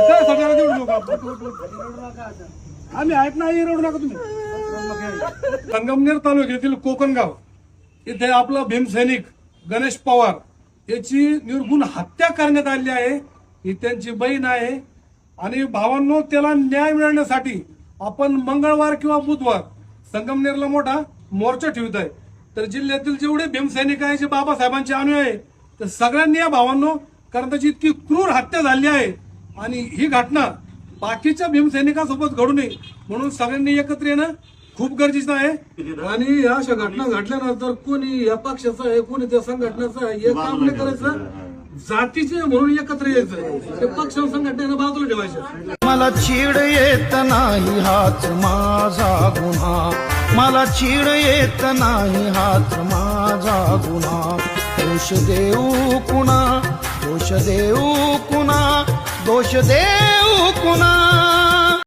काय सगळ्याला देऊ नका आम्ही आहेत नाही रडू नका तुम्ही. संगमनेर तालुक्यातील कोकणगाव इथे आपला भीमसैनिक गणेश पवार याची निर्गुण हत्या करण्यात आली आहे. ही त्यांची बहीण आहे. आणि भावांनो त्याला न्याय मिळण्यासाठी आपण मंगळवार किंवा बुधवार संगमनेरला मोठा मोर्चा ठेवत आहे. तर जिल्ह्यातील जेवढे भीमसैनिक आहे जे बाबासाहेबांचे अनुयायी आहे तर सगळ्यांनी या भावांनो कारण त्याची इतकी क्रूर हत्या झाली आहे. आणि ही घटना बाकीच्या भीमसैनिकांसोबत घडू नये म्हणून सगळ्यांनी एकत्र येणं खूप गरजेचं आहे. आणि या अशा घटना घडल्यानंतर कोणी या पक्षाचं आहे कोणी त्या संघटनेचं आहे हे काम नाही करायचं. जातीचे म्हणून एकत्र यायचं. ते पक्ष संघटनेनं बाजूला ठेवायचं. मला चीड येत नाही हाच माझा गुन्हा. मला चीड येत नाही हाच माझा गुन्हा. दोष देऊ कुणा दोष देऊ कुणा? दोष देऊ कुणा?